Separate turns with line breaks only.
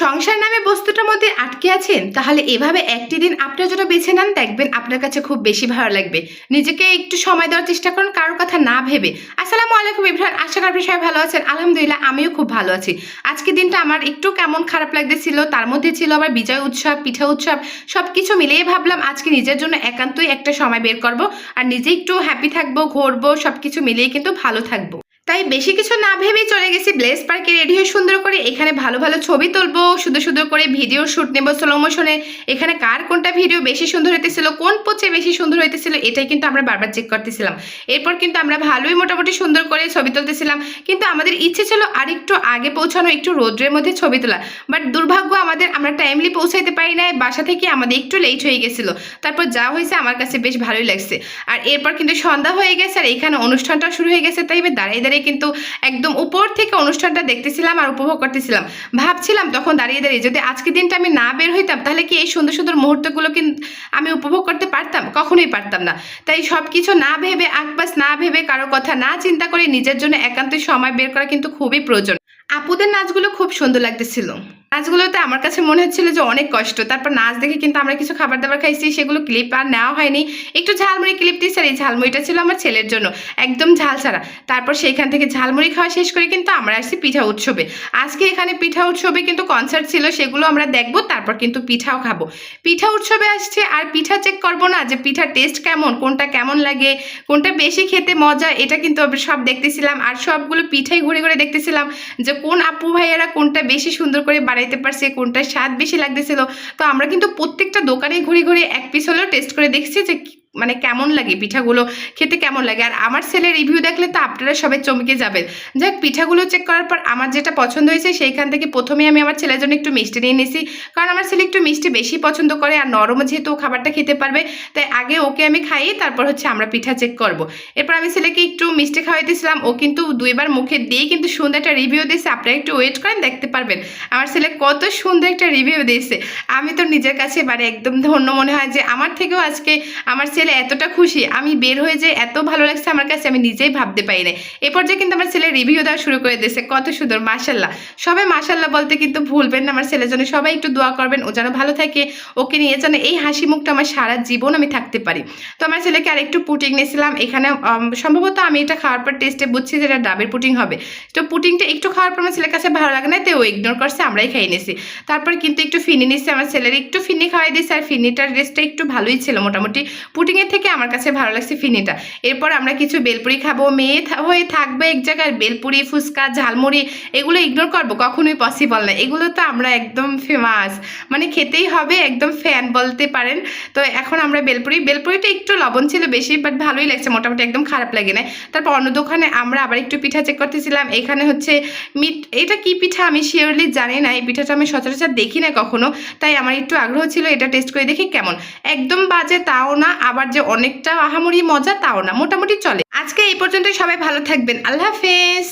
সংসার নামে বস্তুটার মধ্যে আটকে আছেন, তাহলে এভাবে একটি দিন আপনার জন্য বেছে নেন, দেখবেন আপনার কাছে খুব বেশি ভালো লাগবে। নিজেকে একটু সময় দেওয়ার চেষ্টা করুন, কারোর কথা না ভেবে। আসসালামু আলাইকুম ইব্রাহিম, আশা করি সবাই ভালো আছেন। আলহামদুলিল্লাহ, আমিও খুব ভালো আছি। আজকে দিনটা আমার একটু কেমন খারাপ লাগতেছিল, তার মধ্যে ছিল আবার বিজয় উৎসব, পিঠা উৎসব সব কিছু মিলিয়ে ভাবলাম আজকে নিজের জন্য একান্তই একটা সময় বের করব, আর নিজে একটু হ্যাপি থাকব, ঘুরবো সব কিছু মিলিয়ে কিন্তু ভালো থাকব। তাই বেশি কিছু না ভেবেই চলে গেছি ব্লেস পার্কে রেডি হয়ে সুন্দর করে। এখানে ভালো ভালো ছবি তুলবো, সুন্দর সুন্দর করে ভিডিও শ্যুট নেব স্লো মোশনে এখানে কার কোনটা ভিডিও বেশি সুন্দর হইতেছিল, কোন পোচে বেশি সুন্দর হইতেছিল, এটাই কিন্তু আমরা বারবার চেক করতেছিলাম। এরপর কিন্তু আমরা ভালোই মোটামুটি সুন্দর করে ছবি তুলতেছিলাম। কিন্তু আমাদের ইচ্ছে ছিল আর একটু আগে পৌঁছানো, একটু রোদ্রের মধ্যে ছবি তোলা। বাট দুর্ভাগ্য আমাদের, আমরা টাইমলি পৌঁছাইতে পারি নাই, বাসা থেকে আমাদের একটু লেট হয়ে গেছিল। তারপর যা হয়েছে আমার কাছে বেশ ভালোই লাগছে। আর এরপর কিন্তু সন্ধ্যা হয়ে গেছে আর এখানে অনুষ্ঠানটা শুরু হয়ে গেছে, তাই এবার দাঁড়িয়ে দাঁড়িয়ে কিন্তু একদম উপর থেকে অনুষ্ঠানটা দেখতেছিলাম আর উপভোগ করতেছিলাম। ভাবছিলাম তখন দাঁড়িয়ে দাঁড়িয়ে যদি আজকের দিনটা আমি না বের হইতাম, তাহলে কি এই সুন্দর সুন্দর মুহূর্তগুলো কিন্তু আমি উপভোগ করতে পারতাম? কখনোই পারতাম না। তাই সব কিছু না ভেবে আকবাস না ভেবে, কারও কথা না চিন্তা করে নিজের জন্য একান্তই সময় বের করা কিন্তু খুবই প্রয়োজন। আপুদের নাচগুলো খুব সুন্দর লাগতেছিল। নাচগুলোতে আমার কাছে মনে হচ্ছিল যে অনেক কষ্ট। তারপর নাচ দেখে কিন্তু আমরা কিছু খাবার দাবার খাইছি, সেগুলো ক্লিপ আর নেওয়া হয়নি। একটু ঝালমুড়ি ক্লিপ দিয়েছি আর এই ঝালমুড়িটা ছিল আমার ছেলের জন্য। একদম ঝাল ছাড়া। তারপর সেইখান থেকে ঝালমুড়ি খাওয়া শেষ করে কিন্তু আমরা আসছি পিঠা উৎসবে। আজকে এখানে পিঠা উৎসবে কিন্তু কনসার্ট ছিল, সেগুলো আমরা দেখব, তারপর কিন্তু পিঠাও খাব। পিঠা উৎসবে আসছে, আর পিঠা চেক করব না যে পিঠার টেস্ট কেমন, কোনটা কেমন লাগে, কোনটা বেশি খেতে মজা, এটা কিন্তু সব দেখতেছিলাম। আর সবগুলো পিঠাই ঘুরে ঘুরে দেখতেছিলাম যে কোন আপু ভাইয়েরা কোনটা বেশি সুন্দর করে বাড়াইতে পারছে, কোনটার স্বাদ বেশি লাগতেছিল। তো আমরা কিন্তু প্রত্যেকটা দোকানে ঘুরে ঘুরে এক পিস হলেও টেস্ট করে দেখছি যে মানে কেমন লাগে পিঠাগুলো? খেতে কেমন লাগে? আর আমার ছেলের রিভিউ দেখলে তো আপনারা সবাই চমকে যাবেন। যাক, পিঠাগুলো চেক করার পর আমার যেটা পছন্দ হয়েছে সেইখান থেকে প্রথমে আমি আমার ছেলের জন্য একটু মিষ্টি নিয়ে নিয়েছি কারণ আমার ছেলে একটু মিষ্টি বেশি পছন্দ করে আর নরম যেহেতু খাবারটা খেতে পারবে, তাই আগে ওকে আমি খাইয়ে তারপর হচ্ছে আমরা পিঠা চেক করব। এরপর আমি ছেলেকে একটু মিষ্টি খাওয়াইতেছিলাম ও কিন্তু দুইবার মুখে দিয়ে কিন্তু সুন্দর একটা রিভিউ দিয়েছে। আপনারা একটু ওয়েট করেন, দেখতে পারবেন। আমার ছেলে কত সুন্দর একটা রিভিউ দিয়েছে। আমি তো নিজের কাছে মানে একদম ধন্য মনে হয় যে আমার থেকেও আজকে আমার ছেলে এতটা খুশি, আমি বের হয়ে যে এত ভালো লাগছে আমার কাছে, আমি নিজেই ভাবতে পারি না এ পর্যায়ে কিন্তু আমার ছেলে রিভিউ দেওয়া শুরু করে দিয়েছে, কত সুন্দর, মাশাল্লাহ। সবাই মাশাল্লাহ বলতে কিন্তু ভুলবেন না আমার ছেলের জন্য সবাই একটু দোয়া করবেন, ও যেন ভালো থাকে, ওকে নিয়ে যেন এই হাসি মুখটা আমার সারা জীবন আমি থাকতে পারি। তো আমার ছেলেকে আর একটু পুটিং নিয়েছিলাম, এখানে সম্ভবত আমি এটা খাওয়ার পর টেস্টে বুঝছি যে এটা ডাবের পুটিং হবে। তো পুটিংটা একটু খাওয়ার পর আমার ছেলের কাছে ভালো লাগে না তো ও ইগনোর করছে, আমরাই খাই নিয়েছি তারপর কিন্তু একটু ফিনি নিচ্ছি আমার ছেলের একটু ফিনি খাওয়াই দিয়েছি, আর ফিনিটার রেস্টটা একটু ভালোই ছিল মোটামুটি। পুটিংয়ের থেকে আমার কাছে ভালো লাগছে ফিনিটা। এরপর আমরা কিছু বেলপুরি খাব। মেয়ে হয়ে থাকবে এক জায়গায় বেলপুরি, ফুচকা, ঝালমুড়ি, এগুলো ইগনোর করব। কখনোই পসিবল না। এগুলো তো আমরা একদম ফেমাস মানে খেতেই হবে, একদম ফ্যান বলতে পারেন। তো এখন আমরা বেলপুরি। বেলপুরিটা একটু লবণ ছিল বেশি বাট ভালোই লাগছে। মোটামুটি একদম খারাপ লাগে না। তারপর অন্য দোকানে আমরা আবার একটু পিঠা চেক করতেছিলাম। এখানে হচ্ছে মিট এটা কি পিঠা আমি শিওরলি জানি না। এই পিঠাটা আমি সচরাচর দেখি না কখনো। তাই আমার একটু আগ্রহ ছিল এটা টেস্ট করে দেখি কেমন। একদম বাজে তাও না আবার যে অনেকটা আহামরি মজা তাও না। মোটামুটি চলে। আজকে এই পর্যন্ত সবাই ভালো থাকবেন। আল্লাহ হাফেজ।